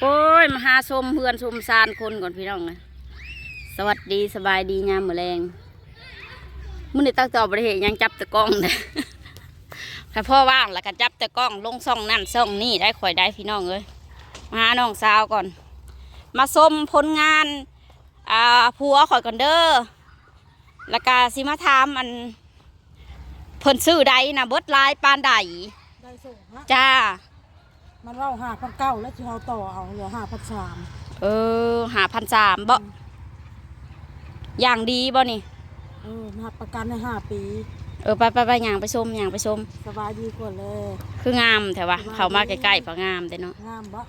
โอ้ยมาหาชมเพื่อนชมซานคนก่อนพี่น้องนะสวัสดีสบายดียามมื้อแรงมื้อนี้ตั้งต่อบริเหตุยังจับแตะกล้องนะถ้าพ่อว่างแล้วก็จับแตะกล้องลงซ่องนั่นซ่องนี่ได้ข่อยได้พี่น้องเอ้ยมาหาน้องสาวก่อน มาชมผลงานอ่าผัวข่อยก่อนเด้อแล้วก็สิมาถามอันเพิ่นซื้อใดนะเบิดหลายปานใดได้ส่งฮะจ้า มันเล่าห้าพันเก้าแล้วที่เราต่อเอาเหลือห้าพันสามเออหาพันสามบ่อย่างดีบ่นี่เออหักประกันในห้าปี เออไปไปไปอย่างไปชมอย่างไปชมสบายดีกว่าเลย คืองามแต่ว่าเขามาใกล้ๆก็งามแต่เนาะงามบ่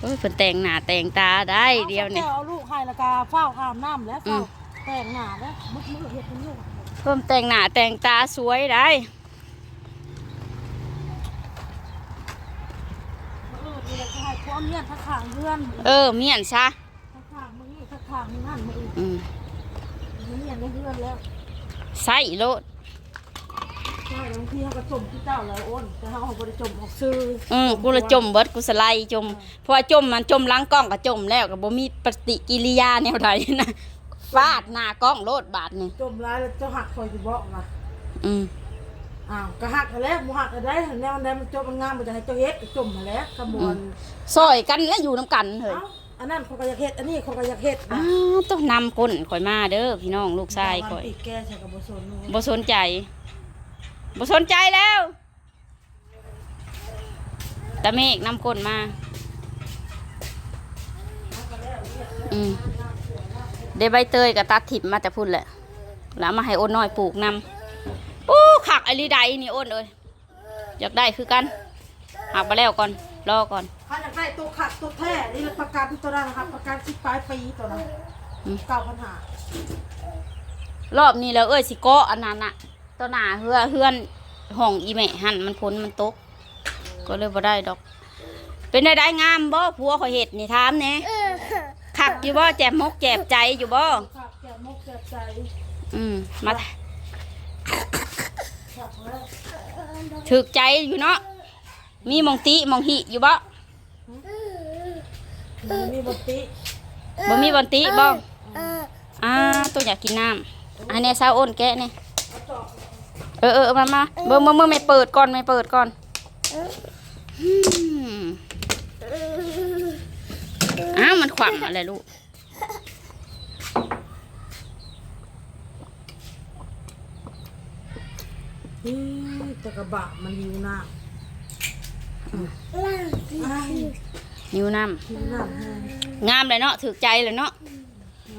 เอ้ยเพิ่นแต่งหน้าแต่งตาได้เดียวนี่อาเอาลูกให้และกาเฝ้าอาบน้ำแล้วอืเฝ้ามแต่งหน้าแล้วมึกมือเห็ดเป็นลูกเพิ่มแต่งหน้าแต่งตาสวยได้ เออ นี่แหละก็ให้พร้อมเนี่ยทักขางเพื่อนเออเมียนซะทักขางมือนี่ทักขางมือนั่นมืออีกอืมเนี่ยในเพื่อนแล้วใส่โลดใช่บางทีเขาก็จมที่เจ้าแล้วอ้นแต่เขาเอาบริจมออกซื้ออืมกูละจมเบิดกูสไลด์จมเพราะว่าจมมันจมหล้างกล้องก็จมแล้วก็บ่มีปฏิกิริยาแนวใดนะฟาดหน้ากล้องโลดบาดนี่จมร้ายแล้วเจ้าหักคอยจะบอกมาอืม อ้าวก็หักกันแล้วหมูหักกันได้แนวนั้นมันจบมันงามมันจะให้เจ้าเฮ็ดก็จมมาแล้วขบวนซอยกันแล้วอยู่นํกันเฮ้ยเอ้าอันนั้นเขาก็อยากเฮ็ดอันนี้เขาก็อยากเฮ็ดอ้านะวต้องนำก้นข่อยมาเด้อพี่น้องลูกชายข่อยปีกแก้ใส่กับบโซนนู่นบ่สนใจบ่สนใจแล้วตะเมฆนำก้นมา อืมเดใบเตยกับตัดถิบมาแต่พุ่นแหละแล้วมาให้อ้นน้อยปลูกนำ อู้ขักไอรีไดนี่อ้นเอ้ยอยากได้คือกันหักไปแล้วก่อนรอก่อนเขาอยากได้ตัวขัดตัวแท้นี่ประกันตัวนั้นนะครับประกันสิบปลายปีตัวนั้นอืมเก้าพันหารอบนี้แล้วเอ้ยสิเกาะอันนั้นอะตัวหนาเฮือเฮือนห้องอีแม่หันมันพ้นมันตก ก็เลยบ่ได้ดอก เป็นได้ได้งามบ่ผัวเขาเห็ดนี่ถามแหน่คักอยู่บ่แจบมกแจบใจอยู่บ่ขัดแก่มกแก่ใจ อืมมาขัดแล้ว ถึกใจอยู่เนาะมีหมองติหมองหิอยู่บ่มันมีบทติบ่มีบอนติบ่อ่าตัวอยากกินน้ำอันนี้ซาโอนแกะนี่เอาจอกเออเออมามาเบิ่งเบิ่งเบิ่งไม่เปิดก่อนไม่เปิดก่อนอืมอ้าวมันขวำอะไรลูก นี่แต่กระบะมันหิวน้ำอ้ายนิ้วน้หิวน้ำแห้งำงามเลยเนาะถึกใจเลยเนาะ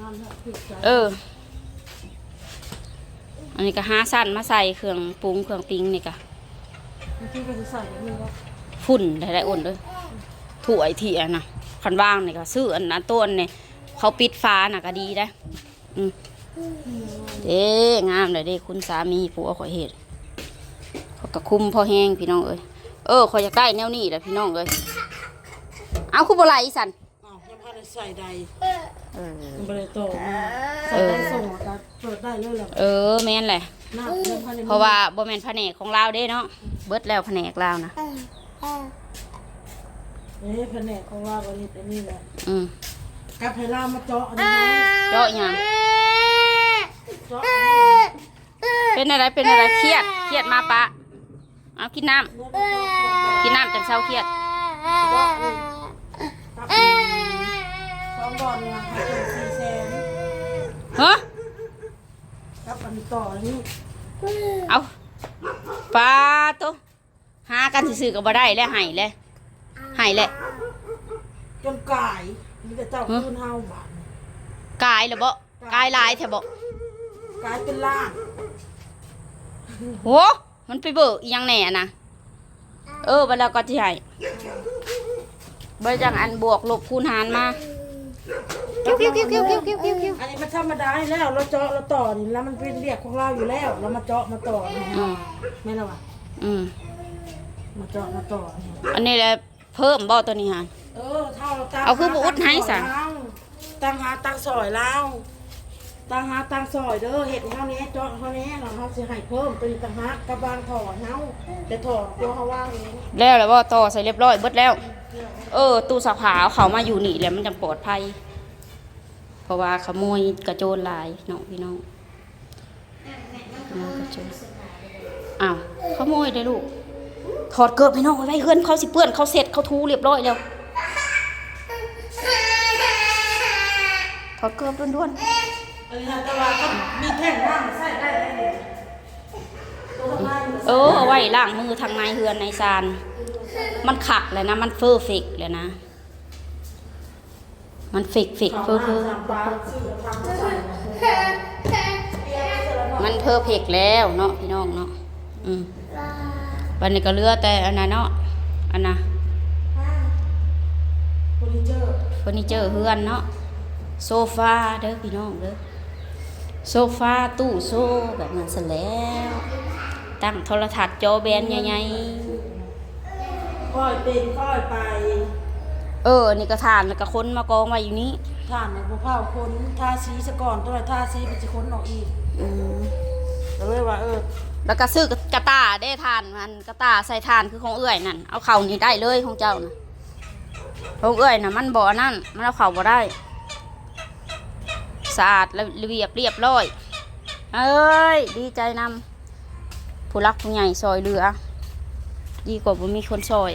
งามแล้วผิดใจเออ อันนี้ก็หาสั้นมาใส่เครื่องปรุงเครื่องปรุงนี่ก็บางทีก็จะใส่แบบนี้แล้วฝุ่นได้ได้อ่นเลยถ้วยเที่ยนะคันว่างนี่ก็ซื้ออันนั้นต้นนี่เขาปิดฟ้าน่ะก็ดีได้ออืมเด้งามเลยเด้คุณสามีผัวข่อยเห็ด เขาก็คุมพอแห้งพี่น้องเอ้ยเออข่อยอยากได้แนวนี้แหละพี่น้องเอ้ยเอาคุบไหลสันอ้าวยังพาได้ใส่ใดเออยังไม่ได้โตมาใส่ได้ส่งอะก็เปิดได้เลยแหละเออแม่นแหละน้ำยังพาได้เพราะว่าบ่แม่นแผนกของเราเด้เนาะเบิดแล้วแผนกเรานะเอ๊ะแผนกของเราวันนี้เป็นนี่แหละอืมกับให้เรามาเจาะอันนี้เจาะหยังเจาะอันนี้เป็นอะไรเป็นอะไรเครียดเครียดมาปะ เอากินน้ำเนื้อเจาะกินน้ำจังเศร้าเครียดเจาะเลยครับสองบอลเนี่ยค่ะสี่แสนเฮ้อครับอันต่ออันนี้เอาปลาตัวหากันซื่อๆก็บ่ได้แล้วให้เลยให้เลยจนกายมีแต่เจ้าคืนเฮาบาทกายแล้วบ่กายหลายแท้บ่กายเป็นล่างโห มันไปเบิกอีหยังแหน่นะเออบัดแล้วก็สิให้บ่จังอันบวกลบคูณหารมาคิวคิวคิวคิวคิวคิวคิวคิวอันนี้มันธรรมดาอยู่แล้ว เราเจาะเราต่อนี่แล้วมันเป็นเรียกของเราอยู่แล้ว เรามาเจาะมาต่อนี่อืมแม่นละวะอืมมาเจาะมาต่อนี่อันนี้แหละเพิ่มบ่ตัวนี้ฮะเออเท่าเราตั้งเอาคือบ่อุดให้ซะ ตั้งหาตั้งซอยแล้ว ตั้งหาตั้งซอยเด้อเห็ดเท่านี้เจาะเท่านี้เราเขาสิให้เพิ่มตัวนี้ตั้งหากกระบางถอเฮาแต่ถอตัวเขาว่างเองแล้วแล้วบ่ต่อใส่เรียบร้อยเบิดแล้ว เออ ตู้สักผ้าเอาเขามาอยู่นี่แหล้วมันจังปลอดภัย เพราะว่าขโมยกระโจนหลายเน้องพี่น้องขโมยกระโจนอ้าวขโมยได้ลูก ถอดเกิบพี่น้องไว้เฮือนเขาสิเปื้อนเขาเสร็จเขาทูเรียบร้อยแล้ว ถอดเกิบด้วนๆ เออแต่ว่าก็มีแท่งน้ำใส่ได้เลยตัวทำไมมันเออเอาไว้ล้างมือทางในเฮือนในซาน มันขักเลยนะ มันเฟอร์เฟกเลยนะ มันเฟกเฟกเฟอร์เฟอร์ทำปลาซื้อทำใส่มันเพอร์เฟกแล้วเนาะพี่น้องเนาะ อืมวันนี้ก็เหลือแต่อันนั้นเนาะ อันน่ะเฟอร์นิเจอร์เฟอร์นิเจอร์เฮือนเนาะ โซฟาเด้อพี่น้องเด้อ โซฟาตู้โซ่แบบนั้นเสร็จแล้ว ตั้งโทรทัศน์จอแบนใหญ่ๆค่อยเป็นค่อยไป เออ นี่ก็ทานแล้วก็ค้นมากองไว้อยู่นี่ท่านเนี่ยพวกเผาคนทาสีซะก่อนตัวทาสีเป็นสิคนออกอีกอืมก็เลยว่าเออ แล้วก็ซื้อกระตาได้ทานมันกระตาใส่ทานคือของเอื้อยนั่นเอาเข่านี่ได้เลยของเจ้านะของเอื้อยน่ะมันบ่อนั่นมันเอาเข่าบ่ได้ สะอาดและระเบียบเรียบร้อยเอ้ยดีใจนำผู้รักผู้ใหญ่ซอยเรือ ดีกว่าบ่มีคนซอย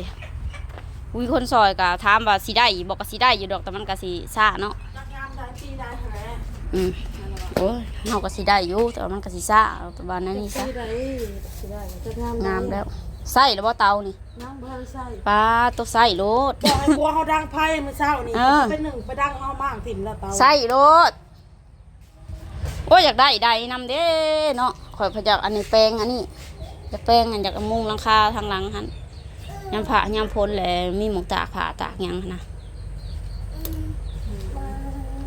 มีคนซอยก็ถามว่าสิได้บอกก็สิได้อยู่ดอกแต่มันก็สิซ่าเนาะจักยามได้ปีได้แหละอืมโอ้ยเฮาก็สิได้อยู่แต่ว่ามันก็สิซ่าเอาแต่ว่านั้นนี่ซะปีได้สิได้จักยามได้งามแล้วใส่แล้วบ่เตานี่น้ำบ่ได้ใส่ปลาตัวใส่โลดบอกให้บัวเขาดังไพ่เมื่อเช้านี่เออเป็นหนึ่งไปดังเฮามั่งถิ่มแล้วเตาใส่โลด โอ้ยอยากได้ใดนำเด้เนาะข่อยพะจากอันนี้แปลงอันนี้จะแปลงอันจากมุงหลังคาทางหลังหันยามผ่ายามพ้นแหละมีหมกตากผ่าตากยังนะ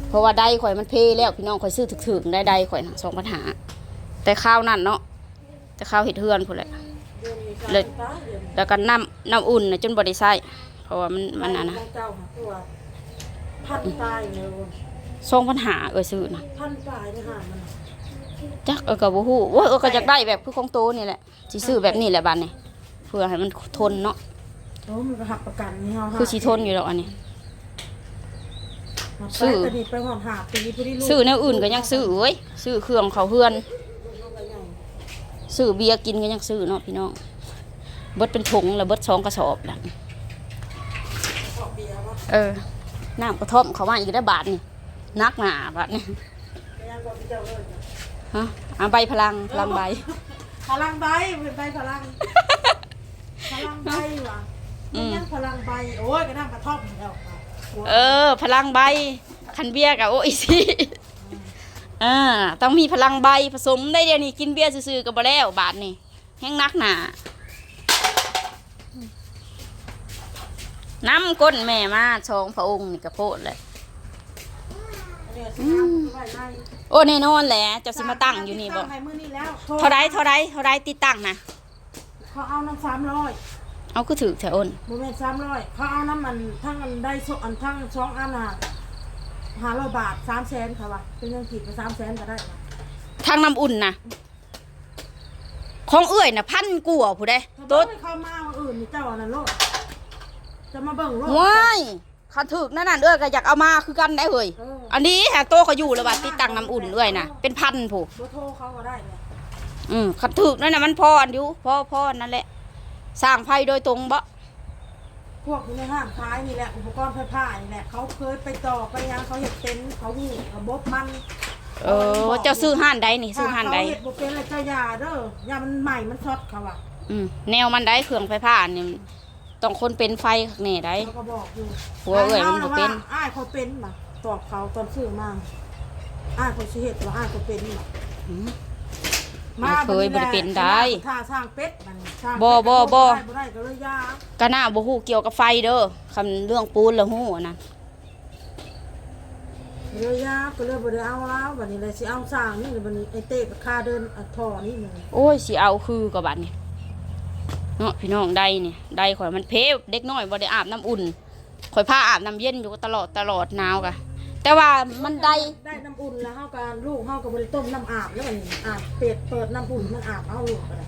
เพราะว่าได้ข่อยมันเพแล้วพี่น้องข่อยซื้อถึกๆได้ได้ข่อยนะสองปัญหา แต่ข้าวนั่นเนาะแต่ข้าวเห็ดเฮือนพุ่นแหละเลยแล้วก็น้ำน้ำอุ่นนะจนบริใส่เพราะว่ามันมันอันะเจ้าค่ะพันตายเลย สองปัญหาเออซื้อนะพันตายเนี่ยหามันจักเออกับบูฮู้โอ้ยเออก็อยากได้แบบคือของโตนี่แหละสิซื้อแบบนี้แหละบ้านนี่เพื่อให้มันทนเนาะโอ้มันก็หักประกันนี่เฮาคือสิทนอยู่ดอกอันนี้ซื้อตอนนี้ไปหอมหาปีพอดีลูกซื้อแนวอื่นก็ยังซื้อเว้ยซื้อเครื่องเขาเฮือนซื้อเบียร์กินก็ยังซื้อเนาะพี่น้องเบิดเป็นถุงแล้วเบิดสองกระสอบแล้วขอเบียร์ว่าเออน้ำกระท่อมเขามาอีกได้บาทนี่ นักหนาบาทนี่ไม่ยังบอกพี่เจ้าเลยฮะเอาใบพลังพลังใบ พลังใบเป็นใบพลัง พลังใบว่ะอืมไม่ยังพลังใบโอ้ยก็นั่งกระท่อมแล้วค่ะเออ พลังใบคันเบียร์กับโออิซี่อ่าต้องมีพลังใบผสมได้เดี๋ยวนี้กินเบียร์ซื่อๆกับบ่แล้วบาทนี่แห้งนักหนาน้ำก้นแม่มาชองพระองค์นี่กระโพดเลย เดี๋ยวสิเอาไว้ใน โอ้แน่นอนแหละเจะสิมาตั้งอยู่นี่บ่ตั้งให้มื้อนี้แล้วเท่าไรเท่าไรเท่าไรติดตั้งนะเขาเอาน้ำสามร้อยเอาคือถือแถวอ้นโมเมนต์สามร้อยเขาเอาน้ำมันทั้งอันได้สองอันทั้งสองอันอะห้าร้อยบาทสามแสนค่ะว่ะเป็นเงินกีดไปสามแสนก็ได้ว่ะทางน้ำอุ่นนะของเอื้อยนะพันกัวาผู้ใดถ้าตุ๊ดบ่ได้เข้ามาวันอื่นนี่เจ้าอันนั้นโลดจะมาเบิ่งโลดว้าย คันถึกนั่นน่ะเอื้อยก็อยากเอามาคือกันได้เฮ้ยเอออันนี้หากโตเขาอยู่แล้วว่าติดตั้งน้ำอุ่นเอื้อยนะเป็นพันผู้เบอร์โทรเขาก็ได้เนี่ยอืมคันถึกนั่นน่ะมันพออันอยู่พอพออันนั่นแหละ สร้างไฟโดยตรงบ่พวกอยู่ในห้างขายนี่แหละอุปกรณ์ไฟฟ้านี่แหละเขาเคยไปต่อไปยังเขาเห็ดเต็นท์เขาหูระบบมันเออเจ้าซื้อห้านใดนี่ซื้อห้านใดเขาเห็ดบ่เป็นอะไรเจ้ายาเด้อยามันใหม่มันช็อตเขาอะอืมแนวมันได้เครื่องไฟฟ้านี่ ต้องคนเป็นไฟข้างในได้ เขาก็บอกอยู่หัวเอ่ยมันบ่เป็น อ้ายเขาเป็นมาตอบเขาตอนซื้อมาอ้ายเขาสิเห็ดว่าอ้ายเขาเป็นมาอืม ไม่เคยบ่ได้เป็นได้ท่าสร้างเป็ดมันสร้างบ่บ่บ่ ได้บ่ได้ก็เลยยาก็น่าบ่ฮู้เกี่ยวกับไฟเด้อคำเรื่องปูนแล้วฮู้อันนะเลยยาก็เลยบ่ได้เอาแล้วบัดนี้เลยสิเอาสร้างนี่บัดนี้ไอ้เต้ไปค่าเดินอัดท่อนี่มันโอ้ยสิเอาคือกับบัดนี่ เนาะพี่น้องได้นี่ได้ข่อยมันเพวเด็กน้อยบ่ได้อาบน้ำอุ่นข่อยพาอาบน้ำเย็นอยู่ตลอดตลอดหนาวกะแต่ว่ามันได้ได้น้ำอุ่นแล้วเฮาก็ลูกเฮาก็บ่ได้ต้มน้ำอาบแล้วบัดนี้อาบเป็ดเปิดน้ำอุ่นมันอาบเอาลูกก็ได้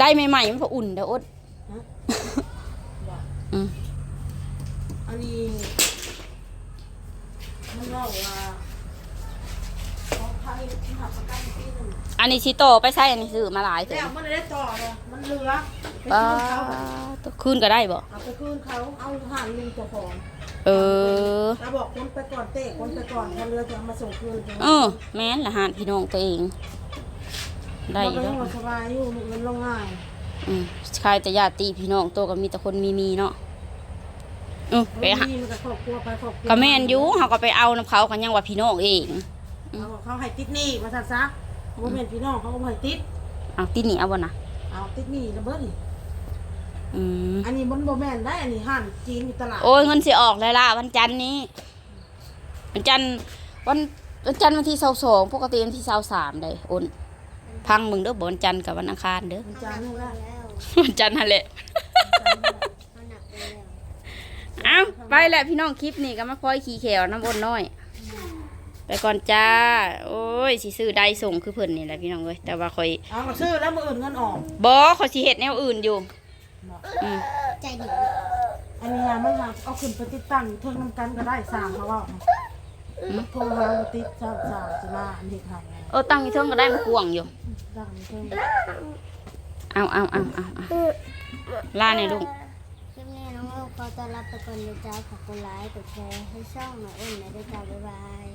ได้ใหม่ๆมันพออุ่นเด้ออดฮะอืมอันนนี้มันเล่าว่าของไทยที่หักประกันปีหนึ่ง อันนี้ชิโตไปใส่อันนี้ซื้อมาหลายเถแล้วอะมันได้ต่อเลยมันเหลือไปป้าคืนเขาตัวคืนก็ได้บ่เอาไปคืนเขาเอาหารลุงเจ้าของเออเราบอกคนไปก่อนเตะคนไปก่อนพอเรือจะเอามาส่งคืนเออ แม่นละหานพี่น้องตัวเอง ได้เราอยู่ก็แล้ยัวงว่าสบายอยู่เงินลงง่ายอืมใครแต่ญาติพี่น้องตัวก็มีแต่คนมีมีเนาะเออไปหามีมันก็ครอบครัวไปครอบครัวก็แม่นอยู่เขาก็ไปเอาน้ำเขากันยังว่าพี่น้องเองเขาบอกเขาให้ติดหนี้มาซะซะ บ่แม่นพี่น้องเขาก็บ่ให้ติด เอาที่นี่เอาบ่นะเอาติดหนี้ระเบิดนี่อืมอันนี้มันบ่แม่นได้ อันนี้ห้านจีนอยู่ตลาดโอ้ยเงินสิออกแล้วล่ะวันจันทร์นี้ วันจันทร์วันวันจันทร์วันที่เสาสองปกติวันที่เสาสามได้โอนพังมึงเด้อบ่วันจันทร์กับวันอังคารเด้อ มันจานนึงแล้ววันจันทร์นั่นแหละเขาหนักไปแล้วเอ้าไปแหละพี่น้องคลิปนี้ก็มาคอยขี่แขวน้ำบนน้อย ไปก่อนจ้า โอ้ยสิซื้อได้ส่งคือเพิ่นนี่แหละพี่น้องเว้ยแต่ว่าคอยเอามาซื้อแล้วมื้ออื่นเงินออกบอคอยสิเฮ็ดแนวอื่นอยู่อืมใจดีอันนี้ฮะมันหาเอาขึ้นไปติดตั้งเทิงน้ำกันก็ได้สร้างเขาว่าโทรหามาติดสร้างสร้างสิมาอันนี้ค่ะเออตั้งอยู่เทิงก็ได้มันกวางอยู่ตั้งเทิงเอาเอาเอาเอาเอาล่าในอยลูกคลิปนี้น้องลูกขอต้อนรับทุกคนนะจ๊ะขอบคุณไลค์กดแชร์ให้ช่องหน่อยเอ็นนะด้วยจ้าบ๊ายบาย